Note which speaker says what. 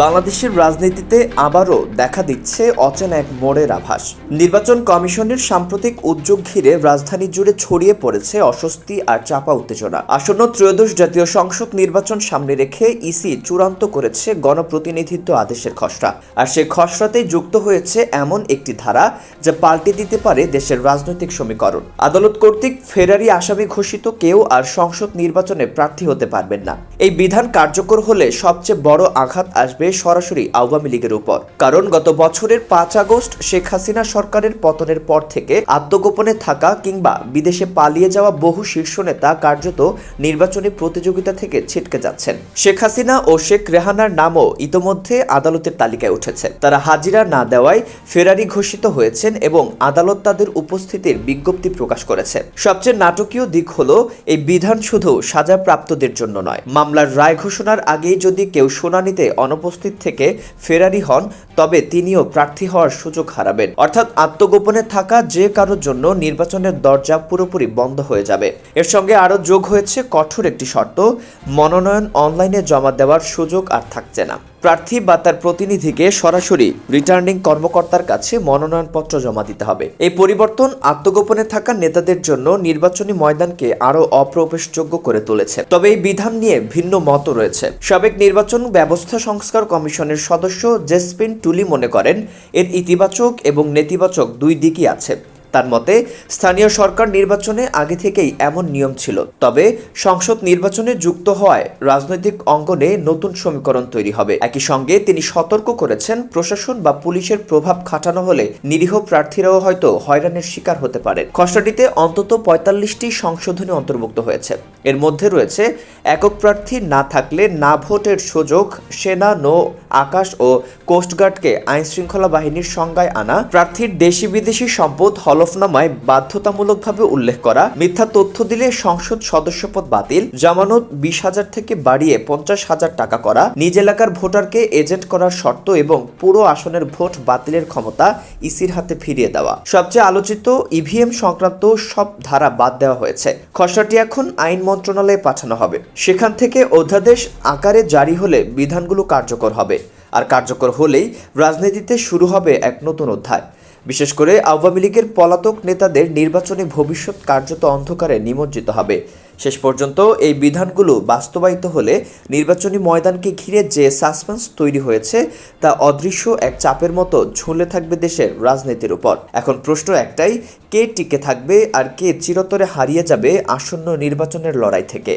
Speaker 1: বাংলাদেশের রাজনীতিতে আবারও দেখা দিচ্ছে অচেনা এক মোড়ের আভাস। নির্বাচন কমিশনের সাম্প্রতিক উদ্যোগ ঘিরে রাজধানী জুড়ে ছড়িয়ে পড়েছে অস্বস্তি আর চাপা উত্তেজনা। আসন্ন ত্রয়োদশ জাতীয় সংসদ নির্বাচন সামনে রেখে ইসি চূড়ান্ত করেছে গণপ্রতিনিধিত্ব আদেশের খসড়া। আর সেই খসড়াতেই যুক্ত হয়েছে এমন একটি ধারা যা পাল্টে দিতে পারে দেশের রাজনৈতিক সমীকরণ। আদালত কর্তৃক ফেরারি আসামি ঘোষিত কেউ আর সংসদ নির্বাচনে প্রার্থী হতে পারবেন না। এই বিধান কার্যকর হলে সবচেয়ে বড় আঘাত আসবে সরাসরি আওয়ামী লীগের উপর। কারণ গত বছরের পাঁচ আগস্ট শেখ হাসিনা সরকারের পতনের পর থেকে আত্মগোপনে থাকা কিংবা বিদেশে পালিয়ে যাওয়া বহু শীর্ষ নেতা কার্যত নির্বাচনী প্রতিযোগিতা থেকে ছিটকে যাচ্ছেন। শেখ হাসিনা ও শেখ রেহানার নামও ইতোমধ্যে আদালতের তালিকায় উঠেছে। তারা হাজিরা না দেওয়ায় ফেরারি ঘোষিত হয়েছেন এবং আদালত তাদের উপস্থিতির বিজ্ঞপ্তি প্রকাশ করেছে। সবচেয়ে নাটকীয় দিক হলো, এই বিধান শুধু সাজাপ্রাপ্তদের জন্য নয়, মামলার রায় ঘোষণার আগেই যদি কেউ শুনানিতে অনুপস্থিত থেকে ফেরারি হন, তবে তিনিও প্রার্থী হওয়ার সুযোগ হারাবেন। অর্থাৎ আত্মগোপনে থাকা যে কারোর জন্য নির্বাচনের দরজা পুরোপুরি বন্ধ হয়ে যাবে। এর সঙ্গে আরও যোগ হয়েছে কঠোর একটি শর্ত, মনোনয়ন অনলাইনে জমা দেওয়ার সুযোগ আর থাকছে না। প্রার্থী বা তার প্রতিনিধিকে সরাসরি রিটার্নিং কর্মকর্তার কাছে মনোনয়নপত্র জমা দিতে হবে। এই পরিবর্তন আত্মগোপনে থাকা নেতাদের জন্য নির্বাচনী ময়দানকে আরও অপ্রবেশযোগ্য করে তুলেছে। তবে এই বিধান নিয়ে ভিন্ন মত রয়েছে। সাবেক নির্বাচন ব্যবস্থা সংস্কার কমিশনের সদস্য জেসপিন টুলি মনে করেন, এর ইতিবাচক এবং নেতিবাচক দুই দিকই আছে। তার মতে, স্থানীয় সরকার নির্বাচনে আগে থেকেই এমন নিয়ম ছিল। তবে সংসদ নির্বাচনে যুক্ত হওয়ায় রাজনৈতিক অঙ্গনে নতুন সমীকরণ তৈরি হবে। একই সঙ্গে তিনি সতর্ক করেছেন, প্রশাসন বা পুলিশের প্রভাব খাটানো হলে নিরীহ প্রার্থীরাও হয়তো হয়রানির শিকার হতে পারে খসড়াটিতে অন্তত পঁয়তাল্লিশটি সংশোধনী অন্তর্ভুক্ত হয়েছে। এর মধ্যে রয়েছে, একক প্রার্থী না থাকলে না ভোটের সুযোগ, সেনা, নৌ, আকাশ ও কোস্টগার্ডকে আইন শৃঙ্খলা বাহিনীর সংজ্ঞায় আনা, প্রার্থীর দেশি বিদেশি সম্পদ হলফনামায় বাধ্যতামূলকভাবে উল্লেখ করা মিথ্যা তথ্য দিলে সংসদ সদস্যপদ বাতিল, জামানত বিশ হাজার থেকে বাড়িয়ে পঞ্চাশ হাজার টাকা করা, নিজ এলাকার ভোটারকে এজেন্ট করার শর্ত এবং পুরো আসনের ভোট বাতিলের ক্ষমতা ইসির হাতে ফিরিয়ে দেওয়া। সবচেয়ে আলোচিত ইভিএম সংক্রান্ত সব ধারা বাদ দেওয়া হয়েছে। খসড়াটি এখন আইন মন্ত্রণালয়ে পাঠানো হবে। সেখান থেকে অধ্যাদেশ আকারে জারি হলে বিধানগুলো কার্যকর হবে। আর কার্যকর হলেই রাজনীতিতে শুরু হবে এক নতুন অধ্যায়। বিশেষ করে আওয়ামী লীগের পলাতক নেতাদের নির্বাচনী ভবিষ্যৎ কার্যত অন্ধকারে নিমজ্জিত হবে। শেষ পর্যন্ত এই বিধানগুলো বাস্তবায়িত হলে নির্বাচনী ময়দানকে ঘিরে যে সাসপেন্স তৈরি হয়েছে, তা অদৃশ্য এক চাপের মতো ঝুলে থাকবে দেশের রাজনীতির উপর। এখন প্রশ্ন একটাই, কে টিকে থাকবে আর কে চিরতরে হারিয়ে যাবে আসন্ন নির্বাচনের লড়াই থেকে?